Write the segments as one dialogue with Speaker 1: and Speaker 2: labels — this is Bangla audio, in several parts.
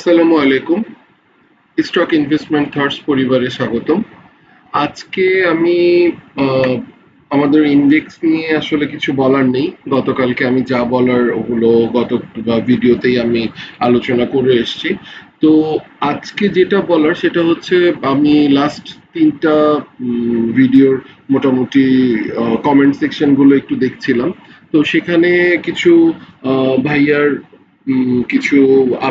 Speaker 1: আসসালামু আলাইকুম। স্টক ইনভেস্টমেন্ট থার্স পরিবারে স্বাগতম। আজকে আমি আমাদের ইন্ডেক্স নিয়ে আসলে কিছু বলার নেই। গতকালকে আমি যা বলার ওগুলো গত ভিডিওতেই আমি আলোচনা করে এসেছি। তো আজকে যেটা বলার সেটা হচ্ছে, আমি লাস্ট তিনটা ভিডিওর মোটামুটি কমেন্ট সেকশনগুলো একটু দেখছিলাম। তো সেখানে কিছু ভাইয়ার কিছু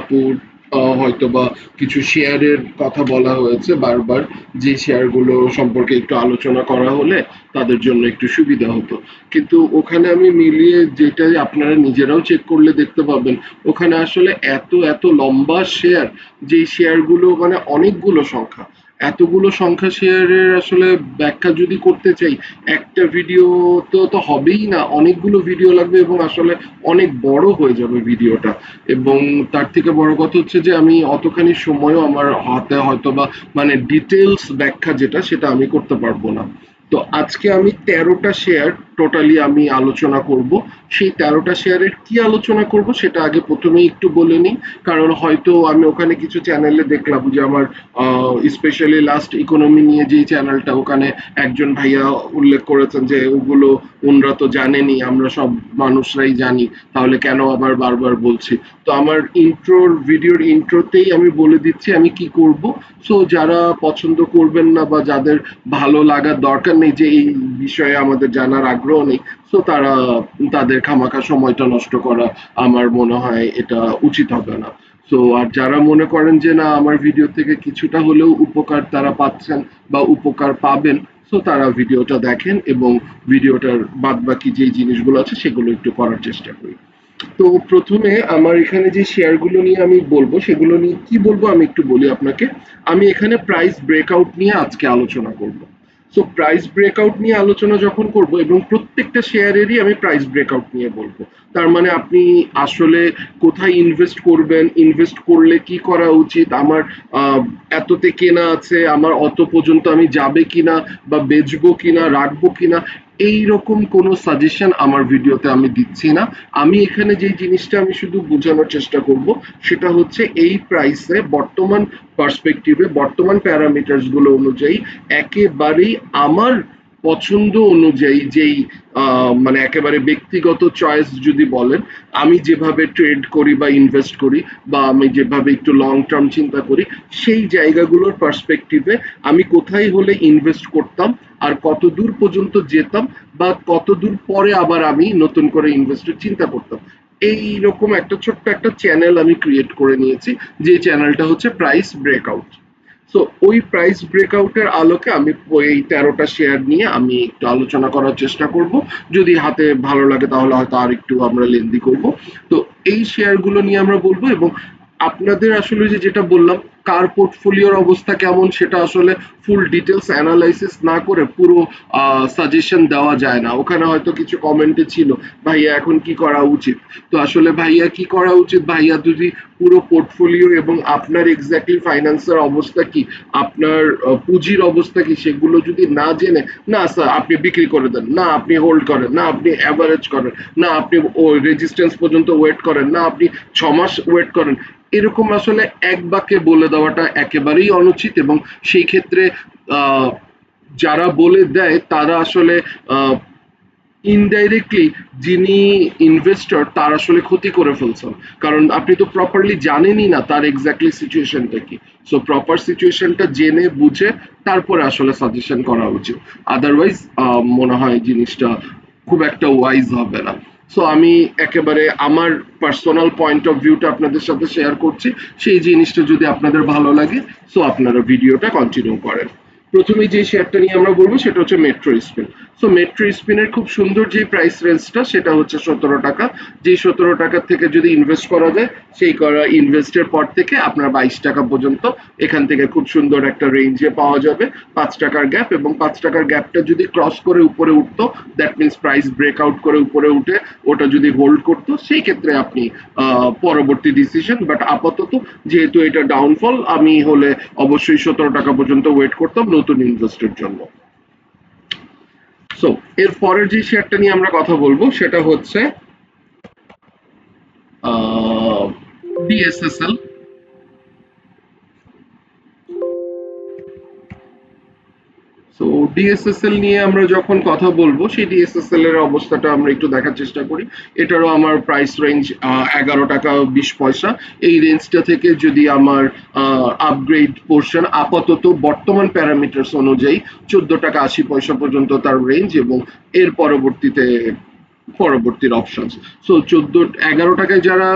Speaker 1: আপুর হয়তো বা কিছু শেয়ারের কথা বলা হয়েছে বারবার, যে শেয়ারগুলো সম্পর্কে একটু আলোচনা করা হলে তাদের জন্য একটু সুবিধা হতো। কিন্তু ওখানে আমি মিলিয়ে যেটা আপনারা নিজেরাও চেক করলে দেখতে পাবেন, ওখানে আসলে এত এত লম্বা শেয়ার যে শেয়ারগুলো মানে অনেকগুলো সংখ্যা। এতগুলো সংখ্যা শেয়ারের আসলে ব্যাখ্যা যদি করতে চাই, একটা ভিডিও তো তো হবেই না। অনেকগুলো ভিডিও লাগবে এবং আসলে অনেক বড় হয়ে যাবে ভিডিওটা এবং তার থেকে বড় কথা হচ্ছে যে, আমি অতখানি সময়ও আমার হাতে হয়তো বা মানে ডিটেলস ব্যাখ্যা যেটা, সেটা আমি করতে পারব না। তো আজকে আমি তেরোটা শেয়ার টোটালি আমি আলোচনা করব। সেই তেরোটা শেয়ারের কি আলোচনা করব সেটা আগে প্রথমেই একটু বলে নিই। কারণ হয়তো আমি ওখানে কিছু চ্যানেলে দেখলাম যে আমার স্পেশালি লাস্ট ইকোনমি নিয়ে যে চ্যানেলটা ওখানে একজন ভাইয়া উল্লেখ করেছেন যে ওগুলো ওনরা তো জানেনি, আমরা সব মানুষরাই জানি, তাহলে কেন আবার বারবার বলছি? তো আমার ইন্ট্রোর ভিডিওর ইন্ট্রোতেই আমি বলে দিচ্ছি আমি কি করব। সো যারা পছন্দ করবেন না বা যাদের ভালো লাগার দরকার নেই, যে এই বিষয়ে আমাদের জানার আগ্রহ নেই সো তারা তাদের খামাখা সময়টা নষ্ট করা আমার মনে হয় এটা উচিত হবে না। সো আর যারা মনে করেন যে, না, আমার ভিডিও থেকে কিছুটা হলেও উপকার তারা পাচ্ছেন বা উপকার পাবেন সো তারা ভিডিওটা দেখেন এবং ভিডিওটার বাদ বাকি যে জিনিসগুলো আছে সেগুলো একটু করার চেষ্টা করি। তো প্রথমে আমার এখানে যে শেয়ারগুলো নিয়ে আমি বলব, সেগুলো নিয়ে কি বলব আমি একটু বলি আপনাকে। আমি এখানে প্রাইস ব্রেকআউট নিয়ে আজকে আলোচনা করব। সো প্রাইস ব্রেকআউট নিয়ে আলোচনা যখন করব এবং প্রত্যেকটা শেয়ারেরই আমি প্রাইস ব্রেকআউট নিয়ে বলব। তার মানে আপনি আসলে কোথায় ইনভেস্ট করবেন? ইনভেস্ট করলে কি করা উচিত? আমার এততে কেনা আছে, আমার অত পর্যন্ত আমি যাবে কিনা বা বেচবো কিনা, রাখব কিনা এই রকম কোনো সাজেশন আমার ভিডিওতে আমি দিচ্ছি না। আমি এখানে যে জিনিসটা আমি শুধু বোঝানোর চেষ্টা করব, সেটা হচ্ছে এই প্রাইসে বর্তমান পার্সপেক্টিভে বর্তমান প্যারামিটার্সগুলো অনুযায়ী একেবারেই আমার পছন্দ অনুযায়ী যেই মানে একেবারে ব্যক্তিগত চয়েস যদি বলেন, আমি যেভাবে ট্রেড করি বা ইনভেস্ট করি বা আমি যেভাবে একটু লং টার্ম চিন্তা করি, সেই জায়গাগুলোর পার্সপেক্টিভে আমি কোথায় হলে ইনভেস্ট করতাম, আর কত দূর পর্যন্ত যেতাম, বা কত দূর পরে আবার আমি নতুন করে ইনভেস্টের চিন্তা করতাম। এই রকম একটা ছোট্ট একটা চ্যানেল আমি ক্রিয়েট করে নিয়েছি, যে চ্যানেলটা হচ্ছে প্রাইস ব্রেকআউট সো ওই প্রাইস ব্রেকআউটের আলোকে আমি ওই তেরোটা শেয়ার নিয়ে আমি একটু আলোচনা করার চেষ্টা করব। যদি হাতে ভালো লাগে তাহলে হয়তো আর একটু আমরা লেন্দি করব। তো এই শেয়ারগুলো নিয়ে আমরা বলব এবং আপনাদের আসলে যে যেটা বললাম কার পোর্টফোলিওর অবস্থা কেমন সেটা আসলে ফুল ডিটেলস অ্যানালাইসিস না করে পুরো সাজেশন দেওয়া যায় না। ওখানে হয়তো কিছু কমেন্টে ছিল, ভাইয়া, এখন কি করা উচিত? তো আসলে ভাইয়া, কি করা উচিত? ভাইয়া, যদি পুরো পোর্টফোলিও এবং আপনার এক্স্যাক্টলি ফাইন্যান্সের অবস্থা কি? আপনার পুঁজির অবস্থা কি? সেগুলো যদি না জেনে, না স্যার আপনি বিক্রি করে দেন। না, আপনি হোল্ড করেন। না, আপনি অ্যাভারেজ করেন। না, আপনি রেজিস্ট্যান্স পর্যন্ত ওয়েট করেন। না, আপনি ছ মাস ওয়েট করেন। এরকম আসলে এক বাক্যে বলে দেওয়াটা একেবারেই অনুচিত এবং সেই ক্ষেত্রে যারা বলে দেয় তারা আসলে ইনডাইরেক্টলি যিনি ইনভেস্টর তার আসলে ক্ষতি করে ফেলছেন। কারণ আপনি তো প্রপারলি জানেনই না তার এক্স্যাক্টলি সিচুয়েশনটা কি। সো প্রপার সিচুয়েশনটা জেনে, বুঝে তারপরে আসলে সাজেশন করা উচিত। আদারওয়াইজ মনে হয় জিনিসটা খুব একটা ওয়াইজ হবে না। সো আমি একেবারে আমার পার্সোনাল পয়েন্ট অফ ভিউটা আপনাদের সাথে শেয়ার করছি। সেই জিনিসটা যদি আপনাদের ভালো লাগে সো আপনারা ভিডিওটা কন্টিনিউ করেন। প্রথমে যে শেয়ারটা নিয়ে আমরা বলব, সেটা হচ্ছে মেট্রো স্পিন সো মেট্রো স্পিনের খুব সুন্দর যে প্রাইস রেঞ্জটা সেটা হচ্ছে সতেরো টাকা। যে সতেরো টাকা থেকে যদি ইনভেস্ট করা যায়, সেই করা ইনভেস্টের পর থেকে আপনার বাইশ টাকা পর্যন্ত এখান থেকে খুব সুন্দর একটা রেঞ্জে পাওয়া যাবে। পাঁচ টাকার গ্যাপ এবং পাঁচ টাকার গ্যাপটা যদি ক্রস করে উপরে উঠতো দ্যাট মিনস প্রাইস ব্রেকআউট করে উপরে উঠে ওটা যদি হোল্ড করতো, সেই ক্ষেত্রে আপনি পরবর্তী ডিসিশন বাট আপাতত যেহেতু এটা ডাউনফল আমি হলে অবশ্যই সতেরো টাকা পর্যন্ত ওয়েট করতাম নতুন ইনভেস্টের জন্য। সো এর পরের যে শেয়ারটা নিয়ে আমরা কথা বলব সেটা হচ্ছে ডিএসএসএল সো ডিএসএসএল নিয়ে আমরা যখন কথা বলব, সেই ডিএসএসএল এর অবস্থাটা আমরা একটু দেখার চেষ্টা করি। এটারও আমার প্রাইস রেঞ্জ এগারো টাকা বিশ পয়সা। এই রেঞ্জটা থেকে যদি আমার আপগ্রেড পোর্শন আপাতত বর্তমান প্যারামিটার্স অনুযায়ী চোদ্দ টাকা আশি পয়সা পর্যন্ত তার রেঞ্জ এবং এর পরবর্তীতে পরবর্তীর অপশনস সো চোদ্দ, এগারো টাকায় যারা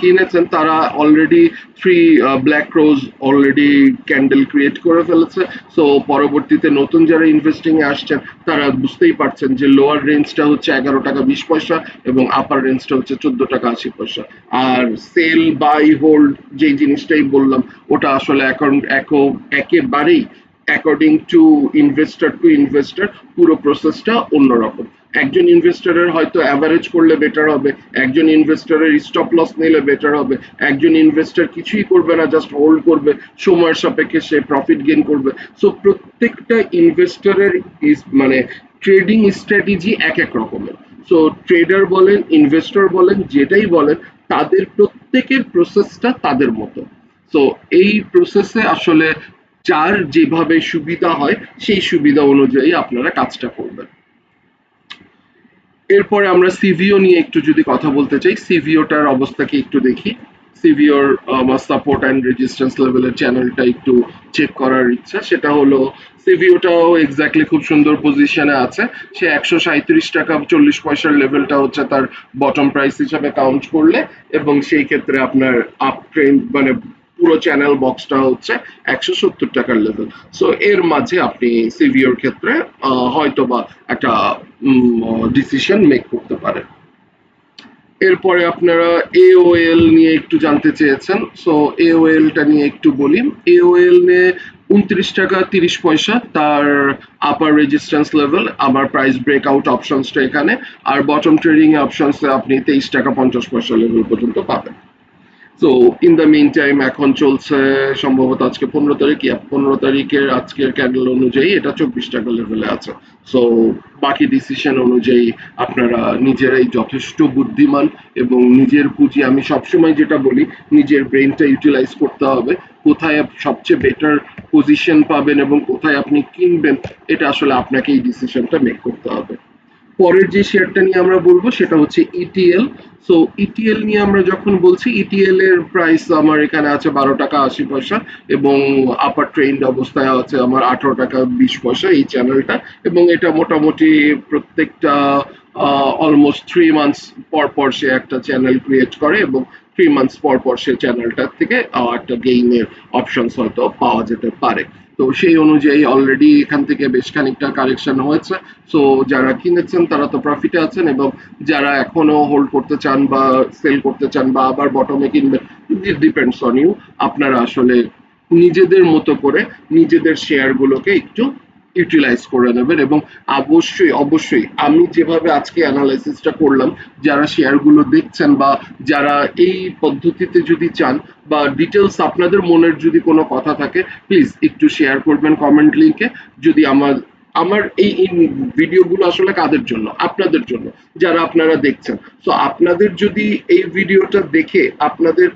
Speaker 1: কিনেছেন, তারা already three black rose already candle create করে ফেলেছে। সো পরবর্তীতে নতুন যারা ইনভেস্টিং এ আসছেন, তারা বুঝতেই পারছেন যে লোয়ার রেঞ্জটা হচ্ছে এগারো টাকা বিশ পয়সা এবং আপার রেঞ্জটা হচ্ছে চোদ্দ টাকা আশি পয়সা। আর সেল বাই হোল্ড যে জিনিসটাই বললাম, ওটা আসলে এখন একেবারেই according to investor to investor পুরো প্রসেসটা অন্যরকম। একজন ইনভেস্টরের হয়তো অ্যাভারেজ করলে বেটার হবে, একজন ইনভেস্টরের স্টপ লস নিলে বেটার হবে, একজন ইনভেস্টর কিছুই করবে না জাস্ট হোল্ড করবে, সময়ের সাপেক্ষে সে প্রফিট গেইন করবে। সো প্রত্যেকটা ইনভেস্টরের মানে ট্রেডিং স্ট্র্যাটেজি এক এক রকমের। সো ট্রেডার বলেন ইনভেস্টর বলেন, যেটাই বলেন, তাদের প্রত্যেকের প্রসেসটা তাদের মতো। সো এই প্রসেসে আসলে যার যেভাবে সুবিধা হয়, সেই সুবিধা অনুযায়ী আপনারা কাজটা করবেন। এরপরে আমরা সিভিও নিয়ে একটু যদি কথা বলতে চাই, সিভিওটার অবস্থাকে একটু দেখি। সিভিওর আমার সাপোর্ট অ্যান্ড রেজিস্ট্যান্স লেভেলের চ্যানেলটা একটু চেক করার ইচ্ছা। সেটা হলো, সিভিওটাও এক্স্যাক্টলি খুব সুন্দর পজিশনে আছে। সে একশো সাঁত্রিশ টাকা চল্লিশ পয়সার লেভেলটা হচ্ছে তার বটম প্রাইস হিসাবে কাউন্ট করলে এবং সেই ক্ষেত্রে আপনার আপ ট্রেন্ড মানে পুরো চ্যানেল বক্সটা হচ্ছে একশো সত্তর টাকার লেভেল সো এর মাঝে আপনি সিভিওর ক্ষেত্রে আহ, হয়তোবা একটা ডিসিশন মেক করতে পারেন। এরপরে আপনারা এওএল নিয়ে একটু জানতে চেয়েছেন। সো এওএল টা নিয়ে একটু বলি। এওএল নিয়ে উনত্রিশ টাকা তিরিশ পয়সা তার আপার রেজিস্ট্যান্স লেভেল আবার প্রাইস ব্রেকআউট অপশনসটা এখানে। আর বটম ট্রেডিং অপশনসে আপনি তেইশ টাকা পঞ্চাশ পয়সা লেভেল পর্যন্ত পাবেন। So in the mean time এখন চলছে সম্ভবত আজকে পনেরো তারিখ। পনেরো তারিখের আজকের ক্যান্ডেল অনুযায়ী এটা চব্বিশ টাকা লেভেলে আছে। সো বাকি ডিসিশন অনুযায়ী আপনারা নিজেরাই যথেষ্ট বুদ্ধিমান এবং নিজের পুঁজি। আমি সবসময় যেটা বলি, নিজের ব্রেনটা ইউটিলাইজ করতে হবে। কোথায় সবচেয়ে বেটার পজিশন পাবেন এবং কোথায় আপনি কিনবেন, এটা আসলে আপনাকে এই ডিসিশনটা মেক করতে হবে। পরের যে শেয়ারটা নিয়ে আমরা বলব সেটা হচ্ছে ইটিএল সো ইটিএল নিয়ে আমরা যখন বলছি ইটিএল এর প্রাইস আমার এখানে আছে বারো টাকা আশি পয়সা এবং আপার ট্রেন্ড অবস্থায় আছে আমার আঠারো টাকা বিশ পয়সা এই চ্যানেলটা এবং এটা মোটামুটি প্রত্যেকটা অলমোস্ট থ্রি মান্থস পর পর সে একটা চ্যানেল ক্রিয়েট করে এবং থ্রি মান্থস পর পর সে চ্যানেলটার থেকে একটা গেইনের অপশনস হয়তো পাওয়া যেতে পারে। তো সেই অনুযায়ী অলরেডি এখান থেকে বেশ খানিকটা কারেকশন হয়েছে। সো যারা কিনেছেন, তারা তো প্রফিটে আছেন এবং যারা এখনও হোল্ড করতে চান বা সেল করতে চান বা আবার বটমে কিনবেন ইট ডিপেন্ডস অন ইউ আপনারা আসলে নিজেদের মতো করে নিজেদের শেয়ারগুলোকে একটু ইউটিলাইজ করে নেবেন এবং অবশ্যই অবশ্যই আমি যেভাবে আজকে অ্যানালাইসিসটা করলাম, যারা শেয়ারগুলো দেখছেন বা যারা এই পদ্ধতিতে যদি চান বা ডিটেলস আপনাদের মনের যদি কোনো কথা থাকে প্লিজ একটু শেয়ার করবেন কমেন্ট লিংকে যদি আমার আমার এই ভিডিওগুলো আসলে কাদের জন্য? আপনাদের জন্য, যারা আপনারা দেখছেন। তো আপনাদের যদি এই ভিডিওটা দেখে আপনাদের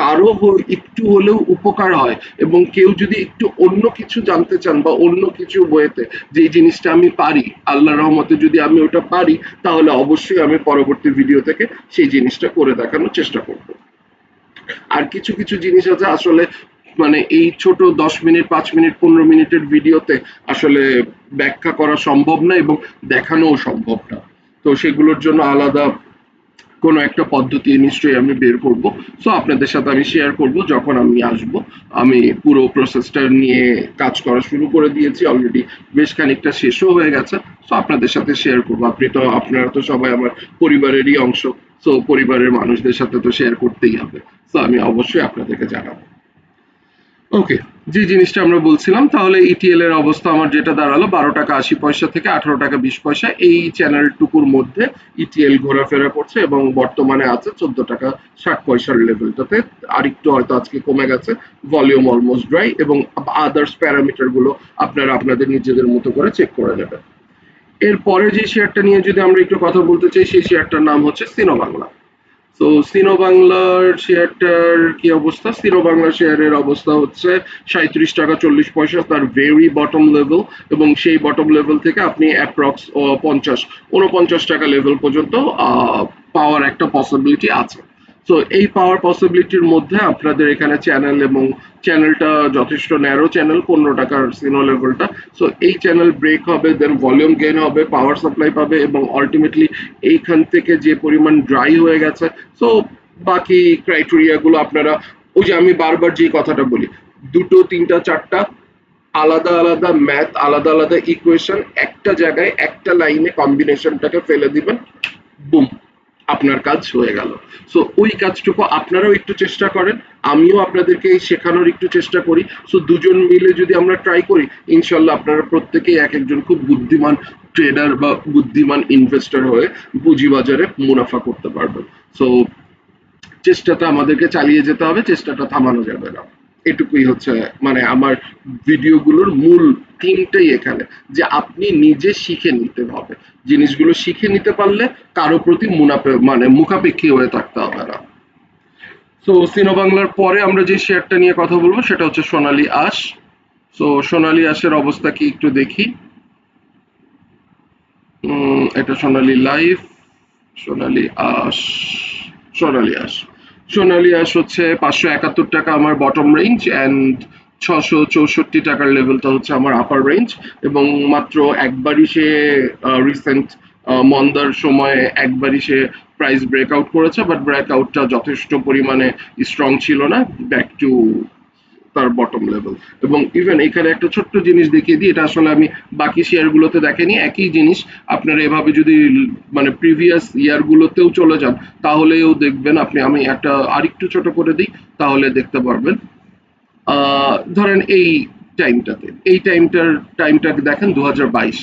Speaker 1: কারও একটু হলেও উপকার হয় এবং কেউ যদি একটু অন্য কিছু জানতে চান বা অন্য কিছু বইতে যে জিনিসটা আমি পারি আল্লাহ রহমতে যদি আমি ওটা পারি, তাহলে অবশ্যই আমি পরবর্তী ভিডিও থেকে সেই জিনিসটা করে দেখানোর চেষ্টা করব। আর কিছু কিছু জিনিস আছে আসলে মানে এই ছোট দশ মিনিট, পাঁচ মিনিট, পনেরো মিনিটের ভিডিওতে আসলে ব্যাখ্যা করা সম্ভব না এবং দেখানোও সম্ভব না। তো সেগুলোর জন্য আলাদা কোনো একটা পদ্ধতি নিশ্চয়ই আমি বের করব। সো আপনাদের সাথে আমি শেয়ার করব যখন আমি আসব। আমি পুরো প্রসেসটা নিয়ে কাজ করা শুরু করে দিয়েছি। অলরেডি বেশ খানিকটা শেষও হয়ে গেছে। সো আপনাদের সাথে শেয়ার করব। আপনি তো, আপনারা তো সবাই আমার পরিবারেরই অংশ। সো পরিবারের মানুষদের সাথে তো শেয়ার করতেই হবে। সো আমি অবশ্যই আপনাদেরকে জানাব। ওকে যে জিনিসটা আমরা বলছিলাম, তাহলে ইটিএল এর অবস্থা আমার যেটা দাঁড়াল, বারো টাকা আশি পয়সা থেকে আঠারো টাকা বিশ পয়সা, এই চ্যানেলটুকুর মধ্যে ইটিএল ঘোরাফেরা করছে এবং বর্তমানে আছে চোদ্দ টাকা ষাট পয়সার লেভেলটাতে আরেকটু হয়তো আজকে কমে গেছে ভলিউম অলমোস্ট ড্রাই এবং আদার্স প্যারামিটারগুলো আপনারা আপনাদের নিজেদের মতো করে চেক করে নেবেন। এরপরে যে শেয়ারটা নিয়ে যদি আমরা একটু কথা বলতে চাই, সেই শেয়ারটার নাম হচ্ছে সিনো বাংলা তো সিনো বাংলার শেয়ারটার কি অবস্থা? সিনো বাংলা শেয়ারের অবস্থা হচ্ছে সাঁত্রিশ টাকা চল্লিশ পয়সা তার ভেরি বটম লেভেল এবং সেই বটম লেভেল থেকে আপনি অ্যাপ্রক্স পঞ্চাশ, উনপঞ্চাশ টাকা লেভেল পর্যন্ত পাওয়ার একটা পসিবিলিটি আছে। তো এই পাওয়ার পসিবিলিটির মধ্যে আপনাদের এখানে চ্যানেল এবং চ্যানেলটা যথেষ্ট ন্যারো চ্যানেল পনেরো টাকার সিনো লেভেলটা সো এই চ্যানেল ব্রেক হবে দেন ভলিউম গেইন হবে পাওয়ার সাপ্লাই পাবে এবং আলটিমেটলি এইখান থেকে যে পরিমাণ ড্রাই হয়ে গেছে। সো বাকি ক্রাইটেরিয়া গুলো আপনারা, ওই যে আমি বারবার যে কথাটা বলি, দুটো, তিনটা, চারটা, আলাদা আলাদা ম্যাথ আলাদা আলাদা ইকুয়েশন একটা জায়গায় একটা লাইনে কম্বিনেশনটাকে ফেলে দিবেন বুম আপনার কাজ হয়ে গেল। সো ওই কাজটুকু আপনারাও একটু চেষ্টা করেন, আমিও আপনাদেরকে এই শেখানোর একটু চেষ্টা করি। সো দুজন মিলে যদি আমরা ট্রাই করি, ইনশাল্লাহ আপনারা প্রত্যেকেই এক একজন খুব বুদ্ধিমান ট্রেডার বা বুদ্ধিমান ইনভেস্টর হয়ে পুঁজিবাজারে মুনাফা করতে পারবেন। সো চেষ্টাটা আমাদেরকে চালিয়ে যেতে হবে, চেষ্টাটা থামানো যাবে না। এটুকুই হচ্ছে মানে আমার ভিডিওগুলোর মূল থিমটাই এখানে, যে আপনি নিজে শিখে নিতে হবে। জিনিসগুলো শিখে নিতে পারলে কারও প্রতি মুনাফে মানে মুখাপেক্ষী হয়ে থাকতে হবে না। তো সিনো বাংলার পরে আমরা যে শেয়ারটা নিয়ে কথা বলব, সেটা হচ্ছে সোনালী আশ। সো সোনালী আশের অবস্থা কি একটু দেখি। এটা সোনালী লাইফ সোনালী আশ সোনালী আশ। সোনালী আস হচ্ছে পাঁচশো একাত্তর টাকা আমার বটম রেঞ্জ অ্যান্ড ছশো চৌষট্টি টাকার লেভেলটা হচ্ছে আমার আপার রেঞ্জ এবং মাত্র একবারই সে রিসেন্ট মন্দার সময়ে একবারই সে প্রাইস ব্রেকআউট করেছে বাট ব্রেকআউটটা যথেষ্ট পরিমাণে স্ট্রং ছিল না। ব্যাক টু তার বটম লেভেল এবং ইভেন এখানে একটা ছোট্ট জিনিস দেখিয়ে দিই, এটা আসলে আমি বাকি শেয়ারগুলোতে দেখেনি, একই জিনিস আপনারা এভাবে যদি মানে প্রিভিয়াস ইয়ারগুলোতেও চলে যান, তাহলেও দেখবেন আপনি, আমি একটা আরেকটু ছোট করে দিই, তাহলে দেখতে পারবেন। ধরেন এই টাইমটাতে এই টাইমটার টাইমটা দেখেন দু হাজার বাইশ।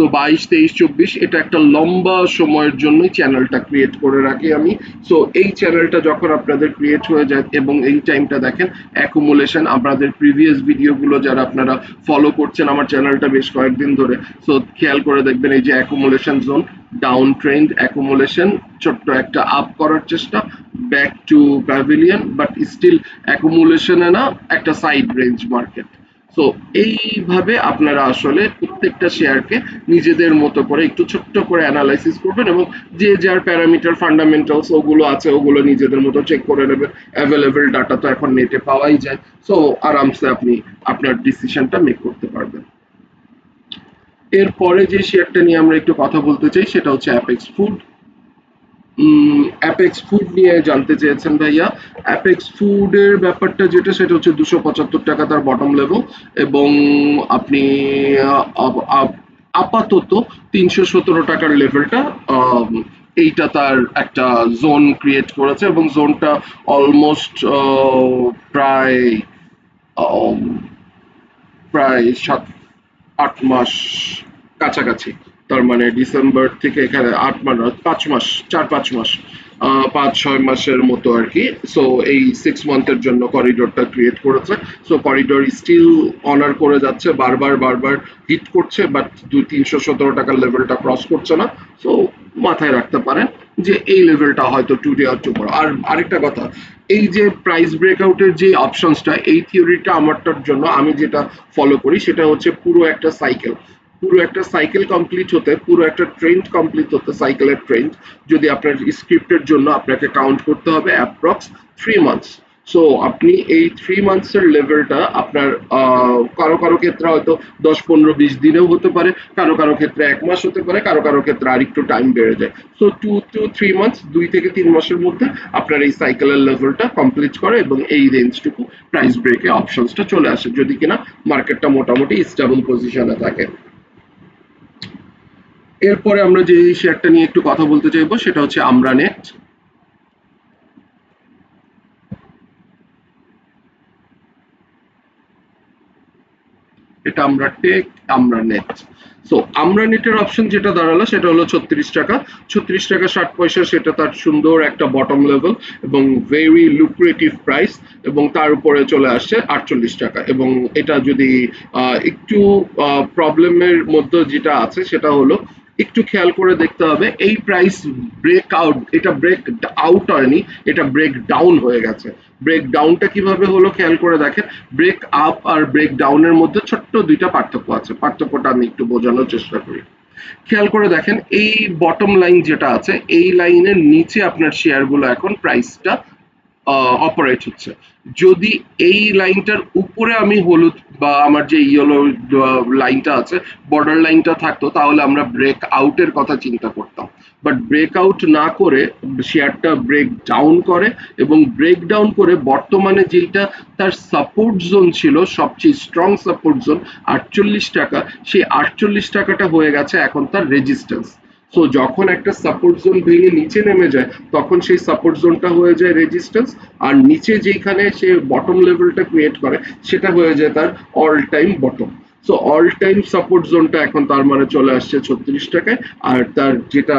Speaker 1: তো বাইশ, তেইশ, চব্বিশ, এটা একটা লম্বা সময়ের জন্যই চ্যানেলটা ক্রিয়েট করে রাখি আমি। সো এই চ্যানেলটা যখন আপনাদের ক্রিয়েট হয়ে যায় এবং এই টাইমটা দেখেন অ্যাকুমুলেশন আপনাদের প্রিভিয়াস ভিডিওগুলো যারা আপনারা ফলো করছেন আমার চ্যানেলটা বেশ কয়েকদিন ধরে। সো খেয়াল করে দেখবেন এই যে accumulation zone down trend accumulation ছোট্ট একটা আপ করার চেষ্টা back to pavilion but still অ্যাকুমুলেশনে না, একটা সাইড রেঞ্জ মার্কেট সো এইভাবে আপনারা আসলে প্রত্যেকটা শেয়ারকে নিজেদের মতো করে একটু ছোট্ট করে অ্যানালাইসিস করবেন এবং যে যার প্যারামিটার ফান্ডামেন্টালস ওগুলো আছে, ওগুলো নিজেদের মতো চেক করে নেবেন। অ্যাভেলেবেল ডাটা তো এখন নেটে পাওয়াই যায়। সো আরামসে আপনি আপনার ডিসিশনটা মেক করতে পারবেন। এরপরে যে শেয়ারটা নিয়ে আমরা একটু কথা বলতে চাই, সেটা হচ্ছে অ্যাপেক্স ফুড অ্যাপেক্স ফুড নিয়ে জানতে চেয়েছেন ভাইয়া। অ্যাপেক্স ফুডের ব্যাপারটা যেটা, সেটা হচ্ছে দুশো পঁচাত্তর টাকা তার বটম লেভেল এবং আপনি আপ- আপ- আপাতত তিনশো সতেরো টাকার লেভেলটা এইটা তার একটা জোন ক্রিয়েট করেছে এবং জোনটা অলমোস্ট প্রায় প্রায় সাত, আট মাস কাছাকাছি। তার মানে ডিসেম্বর থেকে এখানে আট মাস, পাঁচ মাস, চার, পাঁচ মাস পাঁচ, ছয় মাসের মতো আর কি। সো এই সিক্স মান্থের জন্য করিডোরটা ক্রিয়েট করেছে। সো করিডোর স্টিল অনার করে যাচ্ছে, বারবার বারবার হিট করছে বাট দুই, তিনশো সতেরো টাকার লেভেলটা ক্রস করছে না। সো মাথায় রাখতে পারেন যে এই লেভেলটা হয়তো টু ডে আর টু আর আরেকটা কথা, এই যে প্রাইস ব্রেকআউটের যে অপশনসটা এই থিওরিটা আমারটার জন্য আমি যেটা ফলো করি, সেটা হচ্ছে পুরো একটা সাইকেল পুরো একটা সাইকেল কমপ্লিট হতে, পুরো একটা ট্রেন্ড কমপ্লিট হতে সাইকেলের ট্রেন্ড যদি আপনার স্ক্রিপ্টের জন্য আপনাকে কাউন্ট করতে হবে অ্যাপ্রক্স থ্রি মান্থস সো আপনি এই থ্রি মান্থসের লেভেলটা আপনার কারও কারও ক্ষেত্রে হয়তো দশ, পনেরো, বিশ দিনেও হতে পারে, কারও কারও ক্ষেত্রে এক মাস হতে পারে, কারও কারও ক্ষেত্রে আরেকটু টাইম বেড়ে যায়। So two to three months দুই থেকে তিন মাসের মধ্যে আপনার এই সাইকেলের লেভেলটা কমপ্লিট করে এবং এই রেঞ্জটুকু প্রাইস ব্রেকে অপশনসটা চলে আসে। যদি কিনা মার্কেটটা মোটামুটি স্টেবল পজিশনে থাকে। এরপরে আমরা যে শেয়ারটা নিয়ে একটু কথা বলতে চাইব, সেটা হচ্ছে আমরা নেট এটা আমরা টেক আমরা নেট সো আমরা নেটের অপশন যেটা দাঁড়াল, সেটা হলো ছত্রিশ টাকা। ছত্রিশ টাকা ষাট পয়সা, সেটা তার সুন্দর একটা বটম লেভেল এবং ভেরি লুক্রেটিভ প্রাইস এবং তার উপরে চলে আসছে আটচল্লিশ টাকা। এবং এটা যদি একটু প্রবলেমের মধ্যে যেটা আছে, সেটা হলো একটু খেয়াল করে দেখতে হবে, এই প্রাইস ব্রেক আউট এটা ব্রেক আউট হয়নি, এটা ব্রেক ডাউন হয়ে গেছে। ব্রেক ডাউনটা কীভাবে হলো খেয়াল করে দেখেন ব্রেক আপ আর ব্রেক ডাউনের মধ্যে ছোট্ট দুইটা পার্থক্য আছে, পার্থক্যটা আমি একটু বোঝানোর চেষ্টা করি। খেয়াল করে দেখেন, এই বটম লাইন যেটা আছে, এই লাইনের নিচে আপনার শেয়ারগুলো এখন প্রাইসটা অপারেট হচ্ছে। যদি এই লাইনটার উপরে আমি হলুদ বা আমার যে ইয়েলো লাইনটা আছে বর্ডার লাইনটা থাকতো, তাহলে আমরা ব্রেক আউটের কথা চিন্তা করতাম। বাট ব্রেক আউট না করে শেয়ারটা ব্রেক ডাউন করে এবং ব্রেক ডাউন করে বর্তমানে যেটা তার সাপোর্ট জোন ছিল, সবচেয়ে স্ট্রং সাপোর্ট জোন আটচল্লিশ টাকা, সেই আটচল্লিশ টাকাটা হয়ে গেছে এখন তার রেজিস্ট্যান্স সো যখন একটা সাপোর্ট জোন ভেঙে নিচে নেমে যায়, তখন সেই সাপোর্ট জোনটা হয়ে যায় রেজিস্ট্যান্স আর নিচে যেখানে সে বটম লেভেলটা ক্রিয়েট করে, সেটা হয়ে যায় তার all time bottom so all time support জোনটা এখন তার মানে চলে আসছে ছত্রিশ টাকায় আর তার যেটা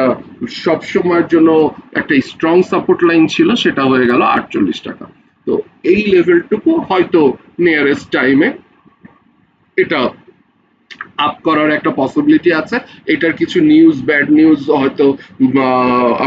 Speaker 1: সব সময়ের জন্য একটা স্ট্রং সাপোর্ট লাইন ছিল, সেটা হয়ে গেল আটচল্লিশ টাকা। তো, এই লেভেলটুকু হয়তো নিয়ারেস্ট টাইমে এটা আপ করার একটা পসিবিলিটি আছে। এটার কিছু নিউজ ব্যাড নিউজ হয়তো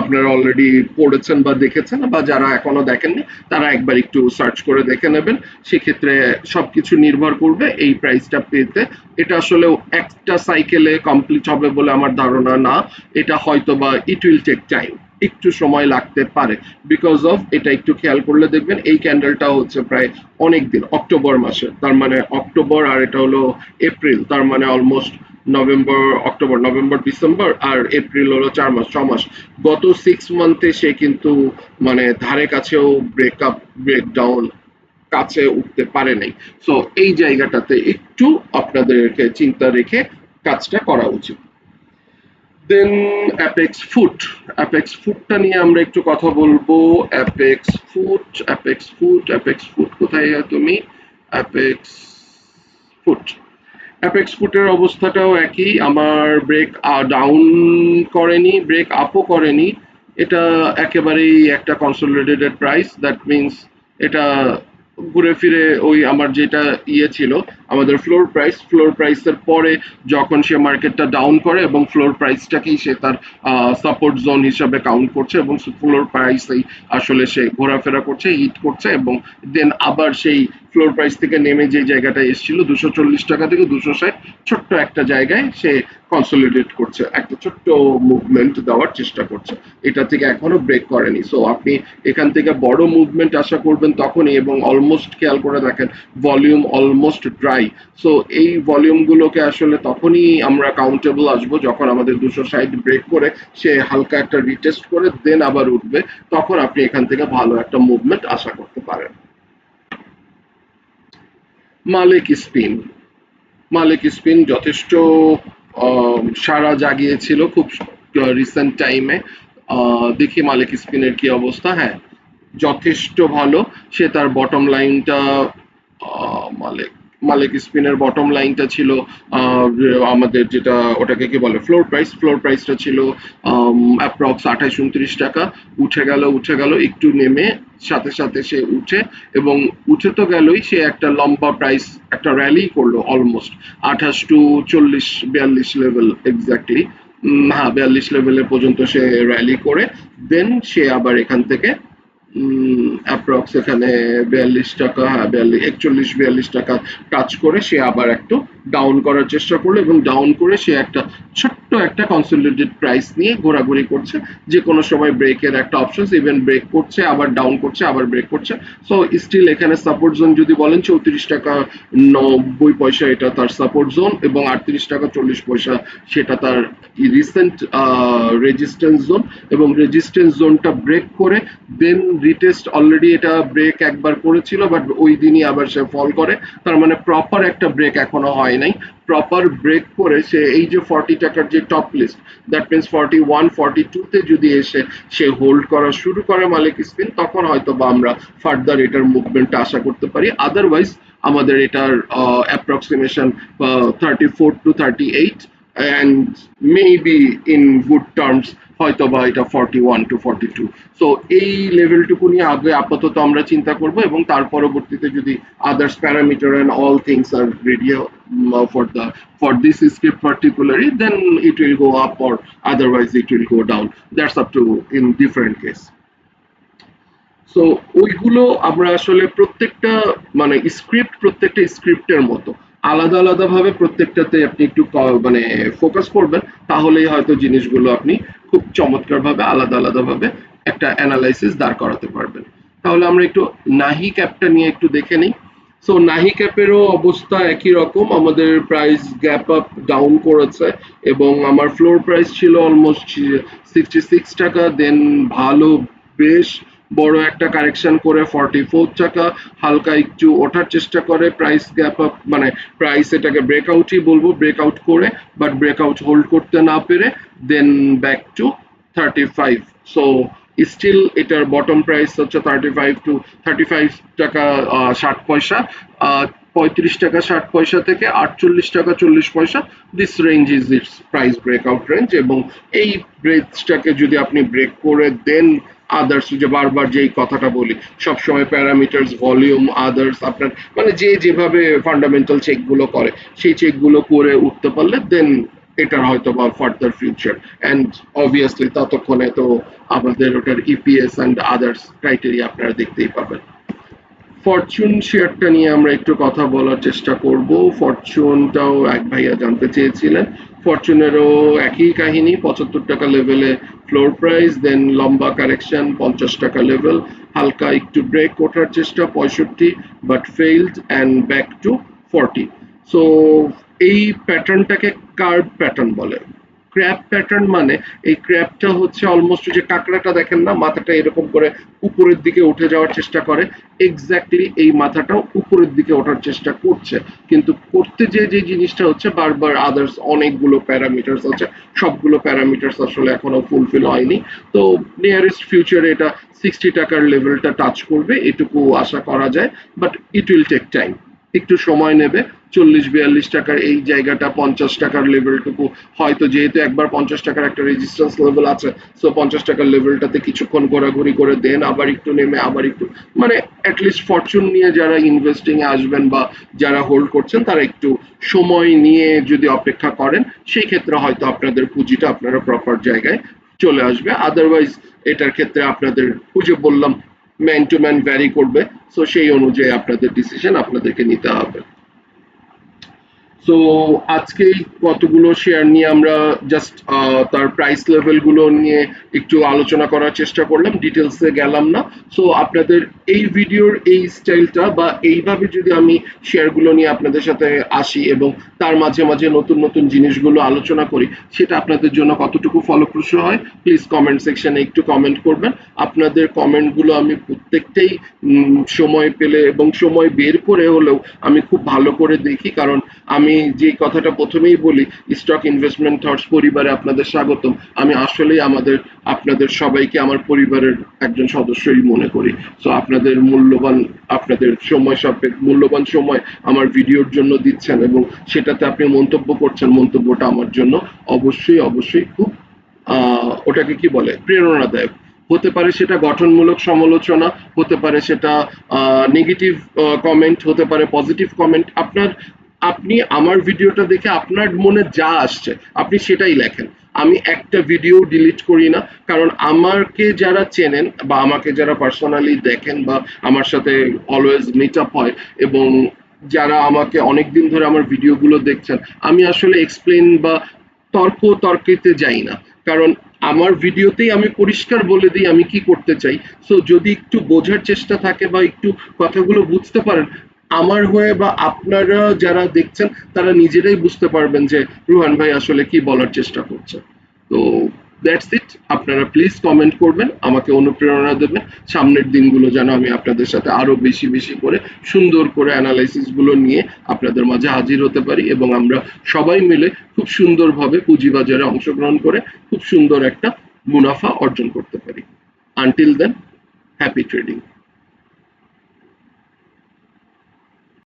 Speaker 1: আপনারা অলরেডি পড়েছেন বা দেখেছেন বা যারা এখনও দেখেননি, তারা একবার একটু সার্চ করে দেখে নেবেন। সেক্ষেত্রে সবকিছু নির্ভর করবে এই প্রাইসটা পেতে। এটা আসলে একটা সাইকেলে কমপ্লিট হবে বলে আমার ধারণা না। এটা হয়তো বা ইট উইল টেক টাইম একটু সময় লাগতে পারে। বিকজ অফ এটা একটু খেয়াল করলে দেখবেন এই ক্যান্ডেলটা হচ্ছে প্রায় অনেক দিন অক্টোবর মাসে। তার মানে অক্টোবর আর এটা হলো এপ্রিল তার মানে almost November October November December আর এপ্রিল হলো চার মাস, ছ মাস। গত সিক্স মান্থে সে কিন্তু মানে ধারে কাছেও ব্রেকআপ ব্রেকডাউন কাছে উঠতে পারে নাই। সো এই জায়গাটাতে একটু আপনাদেরকে চিন্তা রেখে কাজটা করা উচিত। দেন অ্যাপেক্স ফুট অ্যাপেক্স ফুডটা নিয়ে আমরা একটু কথা বলব। Apex foot apex food apex food কোথায় তুমি? অ্যাপেক্স ফুট অ্যাপেক্স ফুটের অবস্থাটাও একই। আমার ব্রেক ডাউন করেনি ব্রেক আপও করেনি। এটা একেবারেই একটা কনসোলিডেটেড প্রাইস দ্যাট মিনস এটা ঘুরে ফিরে ওই আমার যেটা ইয়ে ছিল আমাদের ফ্লোর প্রাইস ফ্লোর প্রাইসের পরে যখন সে মার্কেটটা ডাউন করে এবং ফ্লোর প্রাইসটাকেই সে তার সাপোর্ট জোন হিসাবে কাউন্ট করছে এবং ফ্লোর প্রাইসেই আসলে সে ঘোরাফেরা করছে হিট করছে এবং দেন আবার সেই ফ্লোর প্রাইস থেকে নেমে যে জায়গাটা এসেছিল দুশো চল্লিশ টাকা থেকে দুশো ষাট, ছোট্ট একটা জায়গায় সে কনসোলিডেট করছে, একটা ছোট্ট মুভমেন্ট দেওয়ার চেষ্টা করছে। এটা থেকে এখনও ব্রেক করেনি। সো আপনি এখান থেকে বড় মুভমেন্ট আশা করবেন তখনই এবং অলমোস্ট খেয়াল করে দেখেন ভলিউম অলমোস্ট ড্রাই সো এই ভলিউম গুলোকে আসলে তখনই আমরা কাউন্টেবল আসব যখন আমাদের দুশো ষাট ব্রেক করে সে হালকা একটা রিটেস্ট করে দেন আবার উঠবে, তখন আপনি এখান থেকে ভালো একটা মুভমেন্ট আশা করতে পারেন। মালিক স্পিন। মালিক স্পিন যথেষ্ট সাড়া জাগিয়েছিল খুব রিসেন্ট টাইমে দেখি মালিক স্পিনের কি অবস্থা। হ্যাঁ যথেষ্ট ভালো। সে তার বটম লাইনটা মালিক মালিক স্পিনের বটম লাইনটা ছিল আমাদের যেটা ওটাকে কি বলে ফ্লোর প্রাইস ফ্লোর প্রাইসটা ছিল অ্যাপ্রক্স আঠাশ উনত্রিশ টাকা। উঠে গেল উঠে গেল, একটু নেমে সাথে সাথে সে উঠে এবং উঠে তো গেলই, সে একটা লম্বা প্রাইস একটা র্যালি করল অলমোস্ট আঠাশ টু চল্লিশ, বিয়াল্লিশ লেভেল এক্স্যাক্টলি হ্যাঁ বিয়াল্লিশ লেভেলে পর্যন্ত সে র্যালি করে দেন সে আবার এখান থেকে অ্যাপ্রক্স এখানে বিয়াল্লিশ টাকা হ্যাঁ বিয়াল্লিশ একচল্লিশ বিয়াল্লিশ টাকা কাজ করে সে আবার একটু ডাউন করার চেষ্টা করল এবং ডাউন করে সে একটা ছোট্ট একটা কনসোলিডেটেড প্রাইস নিয়ে ঘোরাঘুরি করছে। যে কোনো সময় ব্রেকের একটা অপশন ইভেন ব্রেক করছে, আবার ডাউন করছে, আবার ব্রেক করছে। সো স্টিল এখানে সাপোর্ট জোন যদি বলেন, চৌত্রিশ টাকা নব্বই পয়সা এটা তার সাপোর্ট জোন এবং আটত্রিশ টাকা চল্লিশ পয়সা সেটা তার রিসেন্ট রেজিস্ট্যান্স জোন এবং রেজিস্ট্যান্স জোনটা ব্রেক করে দেন রিটেস্ট অলরেডি এটা ব্রেক একবার করেছিল বাট ওই দিনই আবার সে ফল করে। তার মানে প্রপার একটা ব্রেক এখনও হয় নাই। প্রপার ব্রেক করে সে এই যে ফর্টি টাকার যে top list that means forty one forty টুতে যদি এসে সে হোল্ড করা শুরু করে মালিক স্পিন, তখন হয়তো বা আমরা ফার্দার এটার মুভমেন্টটা আশা করতে পারি। আদারওয়াইজ আমাদের এটার approximation thirty four to thirty eight and maybe in good terms হয়তো বা এটা forty one to forty two so এই লেভেলটুকু নিয়ে আগে আপাতত আমরা চিন্তা করব এবং তার পরবর্তীতে যদি others parameter and all things are ready for the for this script particularly then it will go up or otherwise it will go down that's up to in different case so ওইগুলো আমরা আসলে প্রত্যেকটা মানে স্ক্রিপ্ট প্রত্যেকটা স্ক্রিপ্টের মতো। আলাদা আলাদা ভাবে প্রত্যেকটাতে আপনি একটু মানে ফোকাস করবেন, তাহলেই হয়তো জিনিসগুলো আপনি খুব চমৎকার ভাবে আলাদা আলাদা ভাবে একটা অ্যানালাইসিস দাঁড় করাতে পারবেন। তাহলে আমরা একটু নাহি ক্যাপটা নিয়ে একটু দেখে নিই। সো নাহি ক্যাপেরও অবস্থা একই রকম। আমাদের প্রাইস গ্যাপ আপ ডাউন করেছে এবং আমার ফ্লোর প্রাইস ছিল অলমোস্ট সিক্সটি সিক্স টাকা দেন ভালো, বেশ বড় একটা কারেকশন করে ফর্টি ফোর টাকা হালকা একটু ওঠার চেষ্টা করে প্রাইস গ্যাপ আপ মানে প্রাইস এটাকে ব্রেকআউটই বলব ব্রেকআউট করে বাট ব্রেকআউট হোল্ড করতে না পেরে then back to thirty five so still এটার বটম প্রাইস হচ্ছে thirty five to thirty five টাকা ষাট পয়সা পঁয়ত্রিশ টাকা ষাট পয়সা থেকে আটচল্লিশ টাকা চল্লিশ পয়সা this range is it's price breakout range এবং এই ব্রেঞ্জটাকে যদি আপনি ব্রেক করে দেন আদার্স যে বারবার যেই কথাটা বলি, সবসময় প্যারামিটার্স ভলিউম আদার্স আপনার মানে যে যেভাবে ফান্ডামেন্টাল চেকগুলো করে, সেই চেকগুলো করে উঠতে পারলে দেন এটার হয়তো বা ফার্দার ফিউচার অ্যান্ড অবভিয়াসলি ততক্ষণে তো আমাদের ওটার ইপিএস অ্যান্ড আদার্স ক্রাইটেরিয়া আপনারা দেখতেই পাবেন। ফরচুন শেয়ারটা নিয়ে আমরা একটু কথা বলার চেষ্টা করব। ফরচুনটাও এক ভাইয়া জানতে চেয়েছিলেন। ফরচুনেরও একই কাহিনী, পঁচাত্তর টাকা লেভেলে ফ্লোর প্রাইস দেন লম্বা কারেকশন পঞ্চাশ টাকা লেভেল হালকা একটু ব্রেক ওঠার চেষ্টা, পঁয়ষট্টি but failed and back to forty so এই প্যাটার্নটাকে কার্ভ প্যাটার্ন বলে। ক্র্যাপ প্যাটার্ন মানে এই ক্র্যাপটা হচ্ছে অলমোস্ট যে কাঁকড়াটা দেখেন না, মাথাটা এরকম করে উপরের দিকে উঠে যাওয়ার চেষ্টা করে। এক্স্যাক্টলি এই মাথাটাও উপরের দিকে ওঠার চেষ্টা করছে। কিন্তু করতে যে যে জিনিসটা হচ্ছে, বারবার আদার্স অনেকগুলো প্যারামিটার্স আছে, সবগুলো প্যারামিটার্স আসলে এখনও ফুলফিল হয়নি। তো নিয়ারেস্ট ফিউচারে এটা সিক্সটি টাকার লেভেলটা টাচ করবে, এটুকু আশা করা যায় but it will take time একটু সময় নেবে। চল্লিশ, বিয়াল্লিশ টাকার এই জায়গাটা পঞ্চাশ টাকার লেভেলটুকু হয়তো যেহেতু একবার পঞ্চাশ টাকার একটা রেজিস্ট্যান্স লেভেল আছে সো পঞ্চাশ টাকার লেভেলটাতে কিছুক্ষণ ঘোরাঘুরি করে দেন, আবার একটু নেমে, আবার একটু। মানে অ্যাটলিস্ট ফরচুন নিয়ে যারা ইনভেস্টিং এ আসবেন বা যারা হোল্ড করছেন, তারা একটু সময় নিয়ে যদি অপেক্ষা করেন, সেই ক্ষেত্রে হয়তো আপনাদের পুঁজিটা আপনারা প্রপার জায়গায় চলে আসবে। আদারওয়াইজ এটার ক্ষেত্রে আপনাদের পুজো বললাম ম্যান টু ম্যান ভ্যারি করবে। সো সেই অনুযায়ী আপনাদের ডিসিশন আপনাদেরকে নিতে হবে। সো আজকে কতগুলো শেয়ার নিয়ে আমরা জাস্ট তার প্রাইস লেভেলগুলো নিয়ে একটু আলোচনা করার চেষ্টা করলাম ডিটেলসে গেলাম না। সো আপনাদের এই ভিডিওর এই স্টাইলটা বা এইভাবে যদি আমি শেয়ারগুলো নিয়ে আপনাদের সাথে আসি এবং তার মাঝে মাঝে নতুন নতুন জিনিসগুলো আলোচনা করি, সেটা আপনাদের জন্য কতটুকু ফলপ্রসূ হয় প্লিজ কমেন্ট সেকশনে একটু কমেন্ট করবেন। আপনাদের কমেন্টগুলো আমি প্রত্যেকটাই সময় পেলে এবং সময় বের করে হলেও আমি খুব ভালো করে দেখি, কারণ আমি যে কথাটা প্রথমেই বলি স্টক ইনভেস্টমেন্ট থটস পরিবারে আপনাদের স্বাগতম। আমি আসলেই আমাদের, আপনাদের সবাইকে আমার পরিবারের একজন সদস্যই মনে করি। সো আপনাদের মূল্যবান, আপনাদের সময় সাপেক্ষ, মূল্যবান সময় আমার ভিডিওর জন্য দিচ্ছেন এবং সেটাতে আপনি মন্তব্য করছেন, মন্তব্যটা আমার জন্য অবশ্যই অবশ্যই খুব ওটাকে কি বলে? প্রেরণাদায়ক। হতে পারে সেটা গঠনমূলক সমালোচনা, হতে পারে সেটা নেগেটিভ কমেন্ট হতে পারে পজিটিভ কমেন্ট আপনার আপনি আমার ভিডিওটা দেখে আপনার মনে যা আসছে, আপনি সেটাই লেখেন। আমি একটা ভিডিও ডিলিট করি না, কারণ আমাকে যারা চেনেন বা আমাকে যারা পার্সোনালি দেখেন বা আমার সাথে অলওয়েজ মিট আপ হয় এবং যারা আমাকে অনেক দিন ধরে আমার ভিডিওগুলো দেখছেন, আমি আসলে এক্সপ্লেন বা তর্ক তর্কিতে যাই না। কারণ আমার ভিডিওতেই আমি পরিষ্কার বলে দিই আমি কি করতে চাই। সো যদি একটু বোঝার চেষ্টা থাকে বা একটু কথাগুলো বুঝতে পারেন আমার হয়ে বা আপনারা যারা দেখছেন, তারা নিজেরাই বুঝতে পারবেন যে রুহান ভাই আসলে কি বলার চেষ্টা করছে। তো দ্যাটস ইট আপনারা প্লিজ কমেন্ট করবেন, আমাকে অনুপ্রেরণা দেবেন। সামনের দিনগুলো যেন আমি আপনাদের সাথে আরও বেশি বেশি করে সুন্দর করে অ্যানালাইসিসগুলো নিয়ে আপনাদের মাঝে হাজির হতে পারি এবং আমরা সবাই মিলে খুব সুন্দরভাবে পুঁজিবাজারে অংশগ্রহণ করে খুব সুন্দর একটা মুনাফা অর্জন করতে পারি। আনটিল দেন হ্যাপি ট্রেডিং